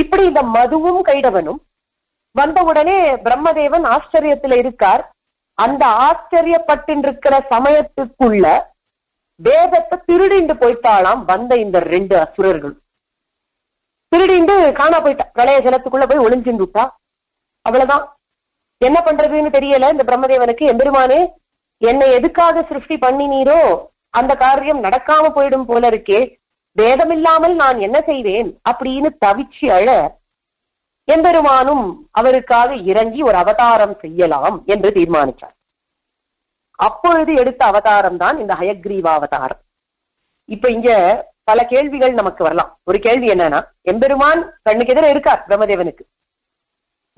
இப்படி இந்த மதுவும் கைடவனும் வந்த உடனே பிரம்மதேவன் ஆச்சரியத்துல இருக்கார். அந்த ஆச்சரியப்பட்டிருக்கிற சமயத்துக்குள்ள வேதத்தை திருடிண்டு போயிட்டாளாம் வந்த இந்த ரெண்டு அசுரர்கள். திருடிண்டு காணா போயிட்டா. பிரளய ஜலத்துக்குள்ள போய் ஒளிஞ்சுட்டு விட்டா அவ்வளவுதான். என்ன பண்றதுன்னு தெரியல. இந்த பிரம்மதேவனுக்கு எம்பெருமானே என்னை எதுக்காக சிருஷ்டி பண்ணினீரோ அந்த காரியம் நடக்காம போயிடும் போல இருக்கே. வேதம் இல்லாமல் நான் என்ன செய்வேன் அப்படின்னு தவிச்சு அழ எம்பெருமானும் அவருக்காக இறங்கி ஒரு அவதாரம் செய்யலாம் என்று தீர்மானித்தார். அப்பொழுது எடுத்த அவதாரம் தான் இந்த ஹயக்ரீவ அவதாரம். இப்ப இங்க பல கேள்விகள் நமக்கு வரலாம். ஒரு கேள்வி என்னன்னா எம்பெருமான் கண்ணுக்கு எதிர இருக்கார் பிரம்மதேவனுக்கு.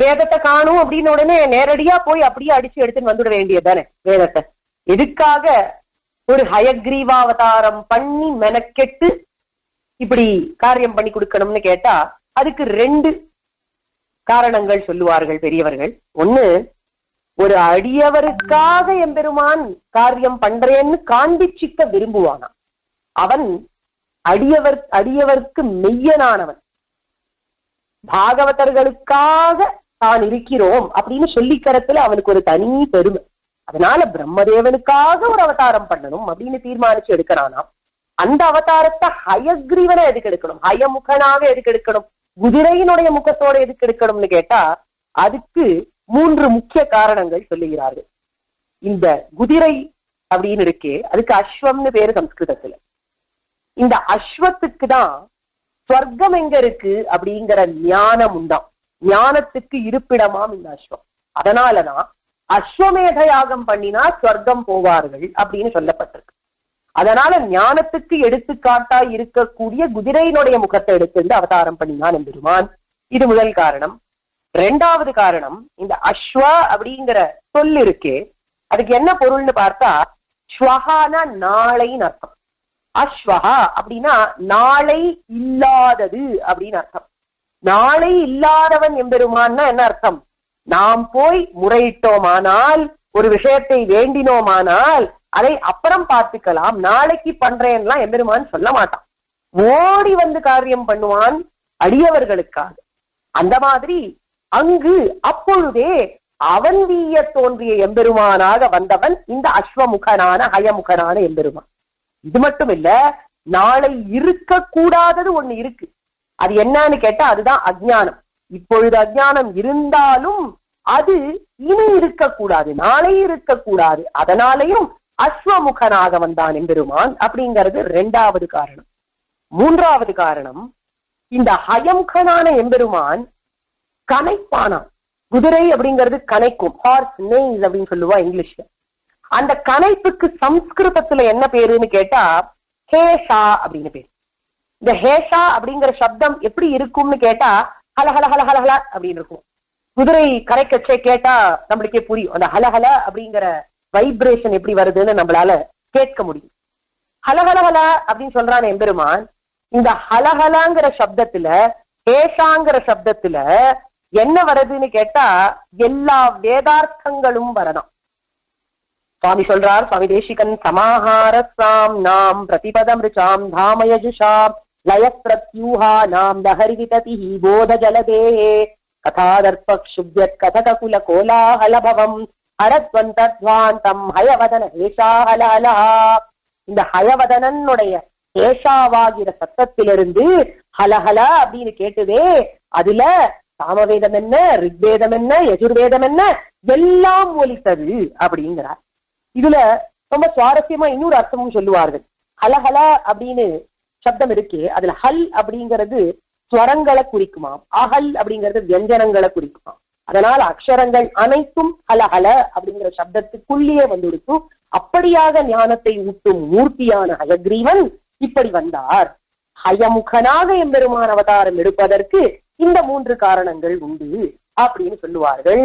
வேதத்தை காணும் அப்படின்னு உடனே நேரடியா போய் அப்படியே அடிச்சு எடுத்துன்னு வந்துட வேண்டியது தானே வேதத்தை. எதுக்காக ஒரு ஹயக்ரீவாவதாரம் பண்ணி மெனக்கெட்டு இப்படி காரியம் பண்ணி கொடுக்கணும்னு கேட்டா அதுக்கு ரெண்டு காரணங்கள் சொல்லுவார்கள் பெரியவர்கள். ஒண்ணு ஒரு அடியவருக்காக எம்பெருமான் காரியம் பண்றேன்னு காண்பிச்சிக்க விரும்புவானா அவன் அடியவர் அடியவர்க்கு மெய்யனானவன். பாகவதர்களுக்காக தான் இருக்கிறோம் அப்படின்னு சொல்லிக்கிறதுல அவனுக்கு ஒரு தனி பெருமை. அதனால பிரம்மதேவனுக்காக ஒரு அவதாரம் பண்ணணும் அப்படின்னு தீர்மானிச்சு எடுக்கிறானாம். அந்த அவதாரத்தை ஹயக்ரீவனை எதுக்கு எடுக்கணும்? ஹயமுகனாக எதுக்கு எடுக்கணும்? குதிரையினுடைய முகத்தோட எதுக்கு எடுக்கணும்னு கேட்டா அதுக்கு மூன்று முக்கிய காரணங்கள் சொல்லுகிறார்கள். இந்த குதிரை அப்படின்னு இருக்கே அதுக்கு அஸ்வம்னு பேரு சம்ஸ்கிருதத்துல. இந்த அஸ்வத்துக்கு தான் ஸ்வர்க்கம் எங்க இருக்கு அப்படிங்கிற ஞானம் உண்டாம். ஞானத்துக்கு இருப்பிடமாம் இந்த அஸ்வம். அதனாலதான் அஸ்வமேத யாகம் பண்ணினா ஸ்வர்க்கம் போவார்கள் அப்படின்னு சொல்லப்பட்டிருக்கு. அதனால ஞானத்துக்கு எடுத்துக்காட்டா இருக்கக்கூடிய குதிரையினுடைய முகத்தை எடுத்து அவதாரம் பண்ணினான் எம்பெருமான். இது முதல் காரணம். ரெண்டாவது காரணம் இந்த அஸ்வா அப்படிங்கிற சொல் இருக்கே அதுக்கு என்ன பொருள்னு பார்த்தா ஸ்வஹானா நாளைன்னு அர்த்தம். அஸ்வஹா அப்படின்னா நாளை இல்லாதது அப்படின்னு அர்த்தம். நாளை இல்லாதவன் எம்பெருமான்னா என்ன அர்த்தம்? நாம் போய் முறையிட்டோமானால் ஒரு விஷயத்தை வேண்டினோமானால் அதை அப்புறம் பார்த்துக்கலாம். நாளைக்கு பண்றேன்லாம் எம்பெருமான் சொல்ல மாட்டான். ஓடி வந்து காரியம் பண்ணுவான் அடியவர்களுக்காக. அந்த மாதிரி அங்கு அப்பொழுதே அவன் வீய தோன்றிய எம்பெருமானாக வந்தவன் இந்த அஸ்வமுகனான ஹயமுகனான எம்பெருமான். இது மட்டும் இல்ல நாளை இருக்கக்கூடாதது ஒண்ணு இருக்கு. அது என்னன்னு கேட்டா அதுதான் அஜ்ஞானம். இப்பொழுது அஜ்ஞானம் இருந்தாலும் அது இனி இருக்கக்கூடாது நாளை இருக்கக்கூடாது. அதனாலையும் அஸ்வமுகனாக வந்தான் எம்பெருமான் அப்படிங்கிறது ரெண்டாவது காரணம். மூன்றாவது காரணம் இந்த ஹயமுகனான எம்பெருமான் கனைப்பானான் குதிரை அப்படிங்கிறது கனைக்கும் ஹார்ஸ் நெய்ஸ் அப்படின்னு சொல்லுவா இங்கிலீஷ்ல. அந்த கனைப்புக்கு சம்ஸ்கிருதத்துல என்ன பேருன்னு கேட்டா ஹேஷா அப்படின்னு பேரு. இந்த ஹேஷா அப்படிங்கிற சப்தம் எப்படி இருக்கும்னு கேட்டா ஹலஹல ஹலஹல அப்படின்னு இருக்கும். குதிரை கரைக்கச்சே கேட்டா நம்மளுக்கே புரியும். அந்த ஹலஹல அப்படிங்கிற வைப்ரேஷன் எப்படி வருதுன்னு நம்மளால கேட்க முடியும். ஹலஹலஹலா அப்படின்னு சொல்றான் எம்பெருமான். இந்த ஹலஹலாங்கிற சப்தத்துல ஏஷாங்கிற சப்தத்துல என்ன வருதுன்னு கேட்டா எல்லா வேதார்த்தங்களும் வரணும் சுவாமி சொல்றார் சுவாமி தேசிகன் சமாஹாரஸ்வாம் நாம் பிரதிபதமிருச்சாம் தாமயஜுஷாம் லய பிரத்யூஹா நாம் லஹரி விததி போத ஜலதே கதாதர்பக்ஷுப்யத் கதககுல கோலாஹலபவம் அரத்வந்தத்வாந்தம் ஹயவதன ஹேஷாஹலஹலா இந்த ஹயவதனனுடைய ஹேஷாவாகிற சத்தத்திலிருந்து ஹலஹலா அப்படின்னு கேட்டுதே அதுல சாமவேதம் என்ன ரிக்வேதம் என்ன யஜுர்வேதம் என்ன எல்லாம் ஒலித்தது அப்படிங்கிறார். இதுல ரொம்ப சுவாரஸ்யமா இன்னொரு அர்த்தமும் சொல்லுவார்கள். ஹலஹலா அப்படின்னு சப்தம் இருக்கு அதுல ஹல் அப்படிங்கிறது ஸ்வரங்களை குறிக்குமாம். அகல் அப்படிங்கிறது வியஞ்சனங்களை குறிக்குமாம். அதனால் அக்ஷரங்கள் அனைத்தும் ஹலஹல அப்படிங்கிற சப்தத்துக்குள்ளேயே வந்துடுத்து அப்படியாக ஞானத்தை ஊட்டும் மூர்த்தியான ஹயக்ரீவன் இப்படி வந்தார். ஹயமுகனாக எம்பெருமான் அவதாரம் எடுப்பதற்கு இந்த மூன்று காரணங்கள் உண்டு அப்படின்னு சொல்லுவார்கள்.